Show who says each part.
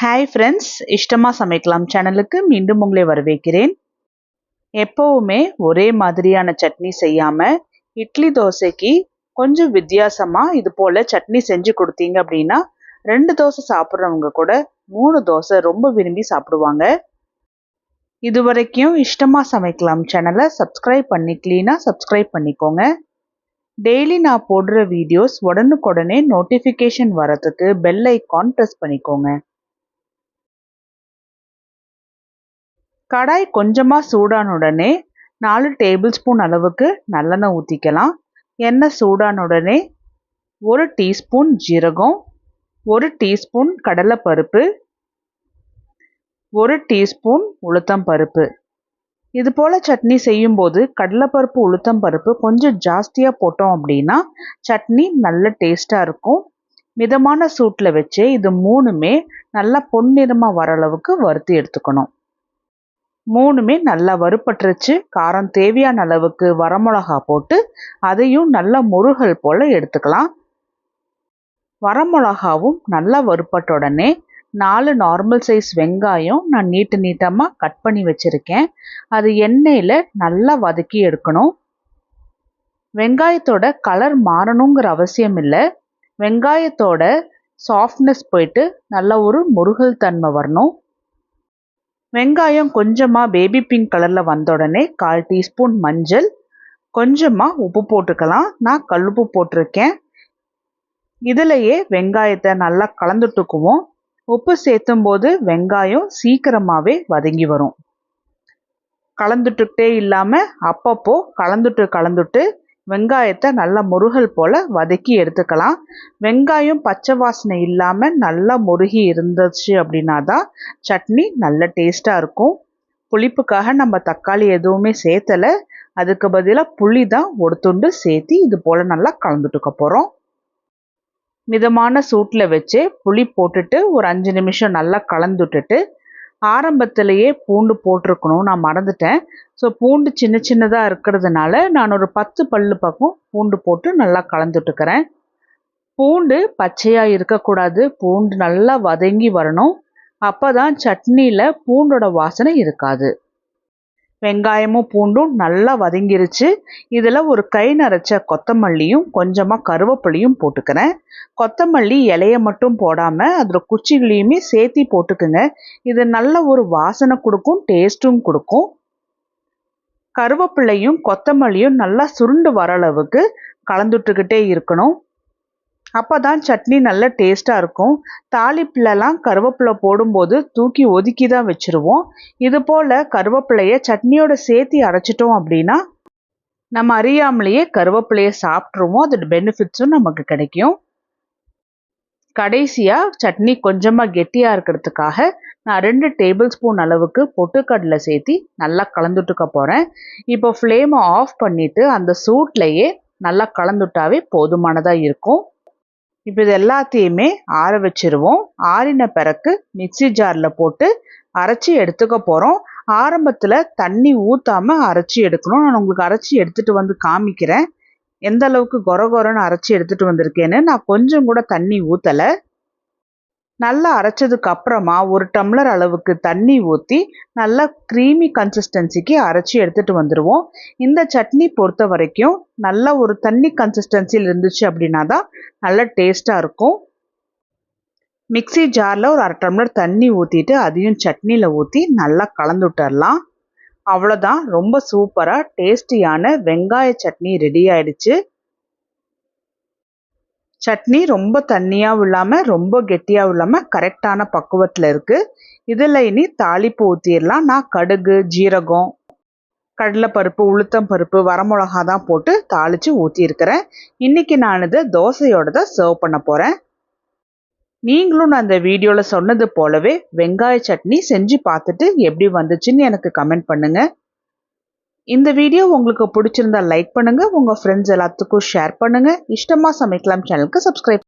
Speaker 1: Hi friends இஷ்டமாக சமைக்கலாம் சேனலுக்கு மீண்டும் உங்களை வரவேற்கிறேன். எப்போவுமே ஒரே மாதிரியான சட்னி செய்யாமல் இட்லி தோசைக்கு கொஞ்சம் வித்தியாசமாக இது போல் சட்னி செஞ்சு கொடுத்தீங்க அப்படின்னா ரெண்டு தோசை சாப்பிட்றவங்க கூட மூணு தோசை ரொம்ப விரும்பி சாப்பிடுவாங்க. இது வரைக்கும் இஷ்டமாக சமைக்கலாம் சேனலை சப்ஸ்கிரைப் பண்ணிக்கலீனா சப்ஸ்கிரைப் பண்ணிக்கோங்க. டெய்லி நான் போடுற வீடியோஸ் உடனுக்குடனே நோட்டிஃபிகேஷன் வரத்துக்கு பெல் ஐக்கான் ப்ரெஸ் பண்ணிக்கோங்க. கடாய் கொஞ்சமாக சூடான உடனே நாலு டேபிள் ஸ்பூன் அளவுக்கு நல்லெண்ணெய் ஊற்றிக்கலாம் எண்ணெய் சூடான உடனே ஒரு டீஸ்பூன் ஜீரகம் ஒரு டீஸ்பூன் கடலைப்பருப்பு ஒரு டீஸ்பூன் உளுத்தம் பருப்பு. இது போல் சட்னி செய்யும்போது கடலைப்பருப்பு உளுத்தம் பருப்பு கொஞ்சம் ஜாஸ்தியாக போட்டோம் அப்படின்னா சட்னி நல்ல டேஸ்ட்டாக இருக்கும். மிதமான சூட்டில் வச்சு இது மூணுமே நல்லா பொன்னிறமாக வர அளவுக்கு வறுத்து எடுத்துக்கணும். மூணுமே நல்லா வறுப்பட்டுருச்சு காரம் தேவையான அளவுக்கு வரமிளகா போட்டு அதையும் நல்லா முருகல் போல் எடுத்துக்கலாம். வரமிளகாவும் நல்லா வறுப்பட்ட உடனே நாலு நார்மல் சைஸ் வெங்காயம் நான் நீட்டு நீட்டமாக கட் பண்ணி வச்சுருக்கேன். அது எண்ணெயில் நல்லா வதக்கி எடுக்கணும். வெங்காயத்தோட கலர் மாறணுங்கிற அவசியம் இல்லை. வெங்காயத்தோட சாஃப்ட்னஸ் போயிட்டு நல்ல ஒரு முருகல் தன்மை வரணும். வெங்காயம் கொஞ்சமாக பேபி பிங்க் கலரில் வந்த உடனே கால் டீஸ்பூன் மஞ்சள். கொஞ்சமாக உப்பு போட்டுக்கலாம். நான் கல்லுப்பு போட்டிருக்கேன். இதிலையே வெங்காயத்தை நல்லா கலந்துட்டுக்குவோம் உப்பு சேர்த்தும் போது வெங்காயம் சீக்கிரமாகவே வதங்கி வரும். கலந்துட்டுக்கிட்டே இல்லாமல் அப்பப்போ கலந்துட்டு கலந்துட்டு வெங்காயத்தை நல்லா முருகல் போல் வதக்கி எடுத்துக்கலாம். வெங்காயம் பச்சை வாசனை இல்லாமல் நல்லா முருகி இருந்துச்சு அப்படின்னா தான் சட்னி நல்ல டேஸ்ட்டாக இருக்கும். புளிப்புக்காக நம்ம தக்காளி எதுவுமே சேர்த்தலை. அதுக்கு பதிலாக புளி தான் ஒரு துண்டு சேர்த்து இது போல் நல்லா கலந்துட்டுக்க போகிறோம் மிதமான சூட்டில் வச்சு புளி போட்டுட்டு ஒரு அஞ்சு நிமிஷம் நல்லா கலந்துட்டுட்டு ஆரம்பத்திலேயே பூண்டு போட்டிருக்கணும். நான் மறந்துட்டேன். ஸோ பூண்டு சின்ன சின்னதாக இருக்கிறதுனால நான் ஒரு பத்து பல்லு பக்கம் பூண்டு போட்டு நல்லா கலந்துட்டுக்கிறேன். பூண்டு பச்சையாக இருக்கக்கூடாது. பூண்டு நல்லா வதங்கி வரணும். அப்போ தான் சட்னியில் பூண்டோட வாசனை இருக்காது. வெங்காயமும் பூண்டும் நல்லா வதங்கிருச்சு. இதில் ஒரு கை நரைச்ச கொத்தமல்லியும் கொஞ்சமாக கருவேப்பிலையும் போட்டுக்கிறேன். கொத்தமல்லி இலையை மட்டும் போடாமல் அதில் குச்சிகளையுமே சேர்த்தி போட்டுக்குங்க. இது நல்ல ஒரு வாசனை கொடுக்கும் டேஸ்ட்டும் கொடுக்கும். கருவேப்பிள்ளையும் கொத்தமல்லியும் நல்லா சுருண்டு வர அளவுக்கு கலந்துட்டுக்கிட்டே இருக்கணும். அப்போ தான் சட்னி நல்ல டேஸ்ட்டாக இருக்கும். தாளிப்புலலாம் கருவேப்பிலை போடும்போது தூக்கி ஒதுக்கி தான் வச்சுருவோம். இது போல் கருவேப்பிலையை சட்னியோட சேர்த்து அரைச்சிட்டோம் அப்படின்னா நம்ம அறியாமலேயே கருவேப்பிலையை சாப்பிட்ருவோம் அதோட பெனிஃபிட்ஸும் நமக்கு கிடைக்கும். கடைசியாக சட்னி கொஞ்சமாக கெட்டியாக இருக்கிறதுக்காக நான் ரெண்டு டேபிள் ஸ்பூன் அளவுக்கு பொட்டுக்கடலை சேர்த்தி நல்லா கலந்துட்டுக்க போகிறேன் இப்போ ஃப்ளேமை ஆஃப் பண்ணிவிட்டு அந்த சூட்லேயே நல்லா கலந்துட்டாவே போதுமானதாக இருக்கும். இப்போ இது எல்லாத்தையுமே ஆற வச்சிருவோம். ஆறின பிறகு மிக்சி ஜாரில் போட்டு அரைச்சி எடுத்துக்க போகிறோம் ஆரம்பத்தில் தண்ணி ஊற்றாமல் அரைச்சி எடுக்கணும். நான் உங்களுக்கு அரைச்சி எடுத்துகிட்டு வந்து காமிக்கிறேன். எந்த அளவுக்கு கொர கொரன்னு அரைச்சி எடுத்துகிட்டு வந்திருக்கேன்னு நான் கொஞ்சம் கூட தண்ணி ஊற்றலை நல்லா அரைச்சதுக்கு அப்புறமா ஒரு டம்ளர் அளவுக்கு தண்ணி ஊற்றி நல்லா க்ரீமி கன்சிஸ்டன்சிக்கு அரைச்சி எடுத்துகிட்டு வந்துடுவோம் இந்த சட்னி பொறுத்த வரைக்கும் நல்ல ஒரு தண்ணி கன்சிஸ்டன்சியில் இருந்துச்சு அப்படின்னா தான் நல்ல டேஸ்ட்டாக இருக்கும். மிக்சி ஜாரில் ஒரு அரை டம்ளர் தண்ணி ஊற்றிட்டு அதையும் சட்னியில் ஊற்றி நல்லா கலந்து விட்டுறலாம். அவ்வளோதான் ரொம்ப சூப்பராக டேஸ்டியான வெங்காய சட்னி ரெடி ஆயிடுச்சு. சட்னி ரொம்ப தண்ணியாகவும் இல்லாமல் ரொம்ப கெட்டியாகவும் இல்லாமல் கரெக்டான பக்குவத்தில் இருக்குது இதில் இனி தாளிப்பு ஊற்றிடலாம் நான் கடுகு ஜீரகம் கடலைப்பருப்பு உளுத்தம் பருப்பு வரமிளகா தான் போட்டு தாளித்து ஊற்றியிருக்கிறேன் இன்றைக்கி நான் இதை தோசையோட தான் சர்வ் பண்ண போகிறேன் நீங்களும் நான் அந்த வீடியோவில் சொன்னது போலவே வெங்காய சட்னி செஞ்சு பார்த்துட்டு எப்படி வந்துச்சுன்னு எனக்கு கமெண்ட் பண்ணுங்கள் இந்த வீடியோ உங்களுக்கு பிடிச்சிருந்தா லைக் பண்ணுங்கள் உங்கள் ஃப்ரெண்ட்ஸ் எல்லாத்துக்கும் ஷேர் பண்ணுங்கள் இஷ்டமாக சமைக்கலாம் சேனலுக்கு சப்ஸ்கிரைப்